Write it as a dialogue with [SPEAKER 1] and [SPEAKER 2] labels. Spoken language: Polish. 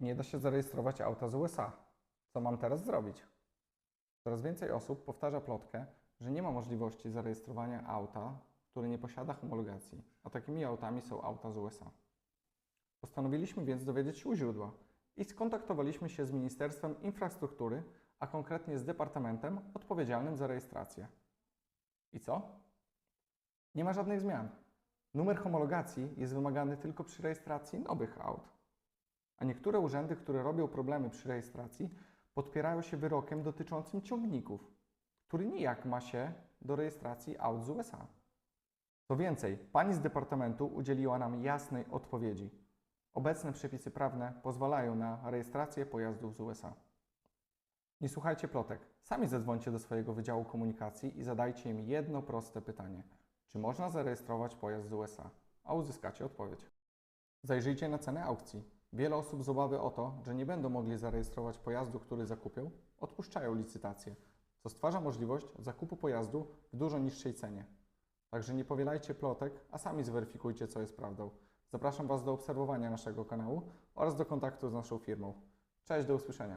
[SPEAKER 1] Nie da się zarejestrować auta z USA. Co mam teraz zrobić? Coraz więcej osób powtarza plotkę, że nie ma możliwości zarejestrowania auta, które nie posiada homologacji, a takimi autami są auta z USA. Postanowiliśmy więc dowiedzieć się u źródła i skontaktowaliśmy się z Ministerstwem Infrastruktury, a konkretnie z Departamentem odpowiedzialnym za rejestrację. I co? Nie ma żadnych zmian. Numer homologacji jest wymagany tylko przy rejestracji nowych aut. A niektóre urzędy, które robią problemy przy rejestracji, podpierają się wyrokiem dotyczącym ciągników, który nijak ma się do rejestracji aut z USA. Co więcej, pani z departamentu udzieliła nam jasnej odpowiedzi. Obecne przepisy prawne pozwalają na rejestrację pojazdów z USA. Nie słuchajcie plotek. Sami zadzwońcie do swojego Wydziału Komunikacji i zadajcie im jedno proste pytanie. Czy można zarejestrować pojazd z USA? A uzyskacie odpowiedź. Zajrzyjcie na cenę aukcji. Wiele osób z obawy o to, że nie będą mogli zarejestrować pojazdu, który zakupią, odpuszczają licytację, co stwarza możliwość zakupu pojazdu w dużo niższej cenie. Także nie powielajcie plotek, a sami zweryfikujcie, co jest prawdą. Zapraszam Was do obserwowania naszego kanału oraz do kontaktu z naszą firmą. Cześć, do usłyszenia.